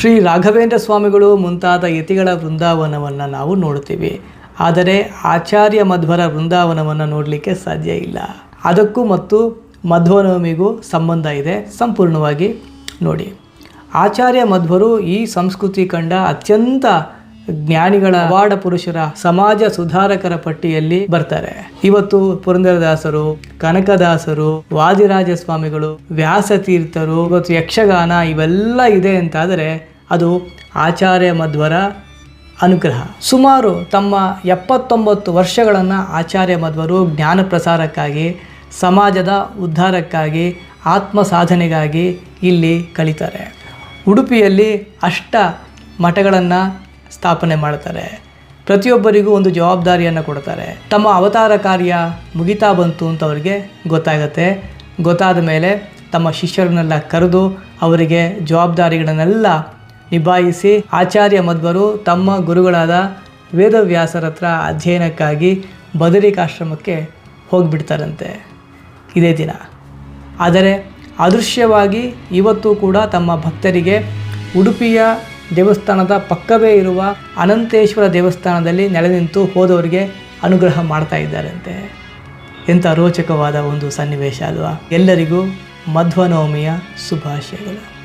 ಶ್ರೀ ರಾಘವೇಂದ್ರ ಸ್ವಾಮಿಗಳು ಮುಂತಾದ ಯತಿಗಳ ವೃಂದಾವನವನ್ನು ನಾವು ನೋಡ್ತೀವಿ ಆದರೆ ಆಚಾರ್ಯ ಮಧ್ವರ ವೃಂದಾವನವನ್ನು ನೋಡಲಿಕ್ಕೆ ಸಾಧ್ಯ ಇಲ್ಲ. ಅದಕ್ಕೂ ಮತ್ತು ಮಧ್ವನವಮಿಗೂ ಸಂಬಂಧ ಇದೆ. ಸಂಪೂರ್ಣವಾಗಿ ನೋಡಿ. ಆಚಾರ್ಯ ಮಧ್ವರು ಈ ಸಂಸ್ಕೃತಿ ಕಂಡ ಅತ್ಯಂತ ಜ್ಞಾನಿಗಳ ವಾಡ ಪುರುಷರ ಸಮಾಜ ಸುಧಾರಕರ ಪಟ್ಟಿಯಲ್ಲಿ ಬರ್ತಾರೆ. ಇವತ್ತು ಪುರಂದರದಾಸರು, ಕನಕದಾಸರು ವಾದಿರಾಜ ಸ್ವಾಮಿಗಳು ವ್ಯಾಸತೀರ್ಥರು ಇವತ್ತು ಯಕ್ಷಗಾನ ಇವೆಲ್ಲ ಇದೆ ಅಂತಾದರೆ ಅದು ಆಚಾರ್ಯ ಮಧ್ವರ ಅನುಗ್ರಹ. ಸುಮಾರು ತಮ್ಮ ಎಪ್ಪತ್ತೊಂಬತ್ತು ವರ್ಷಗಳನ್ನು ಆಚಾರ್ಯ ಮಧ್ವರು ಜ್ಞಾನ ಪ್ರಸಾರಕ್ಕಾಗಿ, ಸಮಾಜದ ಉದ್ಧಾರಕ್ಕಾಗಿ, ಆತ್ಮ ಸಾಧನೆಗಾಗಿ ಇಲ್ಲಿ ಕಳೀತಾರೆ. ಉಡುಪಿಯಲ್ಲಿ ಅಷ್ಟ ಮಠಗಳನ್ನು ಸ್ಥಾಪನೆ ಮಾಡ್ತಾರೆ. ಪ್ರತಿಯೊಬ್ಬರಿಗೂ ಒಂದು ಜವಾಬ್ದಾರಿಯನ್ನು ಕೊಡ್ತಾರೆ. ತಮ್ಮ ಅವತಾರ ಕಾರ್ಯ ಮುಗಿತಾ ಬಂತು ಅಂತ ಅವರಿಗೆ ಗೊತ್ತಾಗತ್ತೆ. ಗೊತ್ತಾದ ಮೇಲೆ ತಮ್ಮ ಶಿಷ್ಯರನ್ನೆಲ್ಲ ಕರೆದು ಅವರಿಗೆ ಜವಾಬ್ದಾರಿಗಳನ್ನೆಲ್ಲ ನಿಭಾಯಿಸಿ ಆಚಾರ್ಯ ಮಧ್ವರು ತಮ್ಮ ಗುರುಗಳಾದ ವೇದವ್ಯಾಸರ ಹತ್ರ ಅಧ್ಯಯನಕ್ಕಾಗಿ ಬದರಿಕಾಶ್ರಮಕ್ಕೆ ಹೋಗಿಬಿಡ್ತಾರಂತೆ. ಇದೇ ದಿನ. ಆದರೆ ಅದೃಶ್ಯವಾಗಿ ಇವತ್ತು ಕೂಡ ತಮ್ಮ ಭಕ್ತರಿಗೆ ಉಡುಪಿಯ ದೇವಸ್ಥಾನದ ಪಕ್ಕವೇ ಇರುವ ಅನಂತೇಶ್ವರ ದೇವಸ್ಥಾನದಲ್ಲಿ ನೆಲೆ ನಿಂತು ಹೋದವರಿಗೆ ಅನುಗ್ರಹ ಮಾಡ್ತಾ ಇದ್ದಾರಂತೆ. ಎಂಥ ರೋಚಕವಾದ ಒಂದು ಸನ್ನಿವೇಶ ಅಲ್ವಾ. ಎಲ್ಲರಿಗೂ ಮಧ್ವನವಮಿಯ ಶುಭಾಶಯಗಳು.